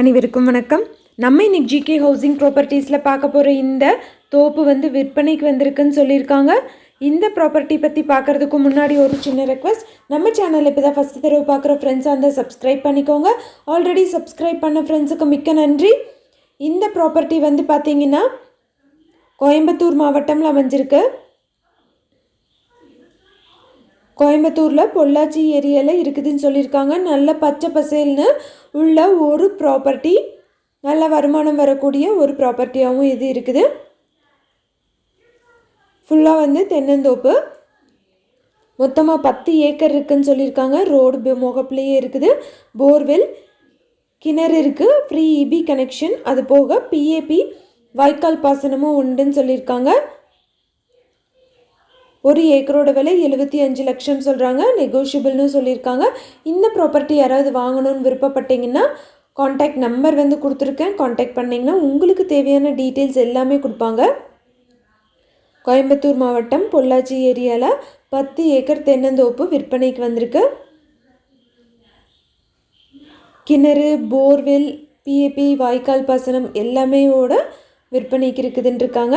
அனைவருக்கும் வணக்கம். நம்ம இன்னைக்கு ஜிகே ஹவுசிங் ப்ராப்பர்ட்டிஸில் பார்க்க போகிற இந்த தோப்பு வந்து விற்பனைக்கு வந்திருக்குன்னு சொல்லியிருக்காங்க. இந்த ப்ராப்பர்ட்டி பற்றி பார்க்குறதுக்கு முன்னாடி ஒரு சின்ன ரெக்வஸ்ட் நம்ம சேனலில் இப்போ தான் ஃபஸ்ட்டு தடவை பார்க்குற ஃப்ரெண்ட்ஸாக இருந்தால் சப்ஸ்கிரைப் பண்ணிக்கோங்க. ஆல்ரெடி சப்ஸ்கிரைப் பண்ண ஃப்ரெண்ட்ஸுக்கு மிக்க நன்றி. இந்த ப்ராப்பர்ட்டி வந்து பார்த்தீங்கன்னா கோயம்புத்தூர் மாவட்டம்ல அமைஞ்சிருக்கு. கோயம்புத்தூரில் பொள்ளாச்சி ஏரியாவில் இருக்குதுன்னு சொல்லியிருக்காங்க. நல்ல பச்சை பசேல்னு உள்ள ஒரு ப்ராப்பர்ட்டி நல்ல வருமானம் வரக்கூடிய ஒரு ப்ராப்பர்ட்டியாகவும் இது இருக்குது. ஃபுல்லாக வந்து தென்னந்தோப்பு. மொத்தமாக பத்து ஏக்கர் இருக்குதுன்னு சொல்லியிருக்காங்க. ரோடு முகப்புலேயே இருக்குது. போர்வெல் கிணறு இருக்குது ஃப்ரீ இபி கனெக்ஷன் அது போக பிஏபி வாய்க்கால் பாசனமும் உண்டுன்னு சொல்லியிருக்காங்க. ஒரு ஏக்கரோட விலை எழுபத்தி அஞ்சு லட்சம் சொல்கிறாங்க நெகோஷியபிள்னு சொல்லியிருக்காங்க. இந்த ப்ராப்பர்ட்டி யாராவது வாங்கணும்னு விருப்பப்பட்டீங்கன்னா காண்டாக்ட் நம்பர் வந்து கொடுத்துருக்கேன். காண்டாக்ட் பண்ணிங்கன்னா உங்களுக்கு தேவையான டீட்டெயில்ஸ் எல்லாமே கொடுப்பாங்க. கோயம்புத்தூர் மாவட்டம் பொள்ளாச்சி ஏரியாவில் பத்து ஏக்கர் தென்னந்தோப்பு விற்பனைக்கு வந்திருக்கு. கிணறு போர்வெல் பிஏபி வாய்க்கால் பாசனம் எல்லாமேயோட விற்பனைக்கு இருக்குதுன்னு இருக்காங்க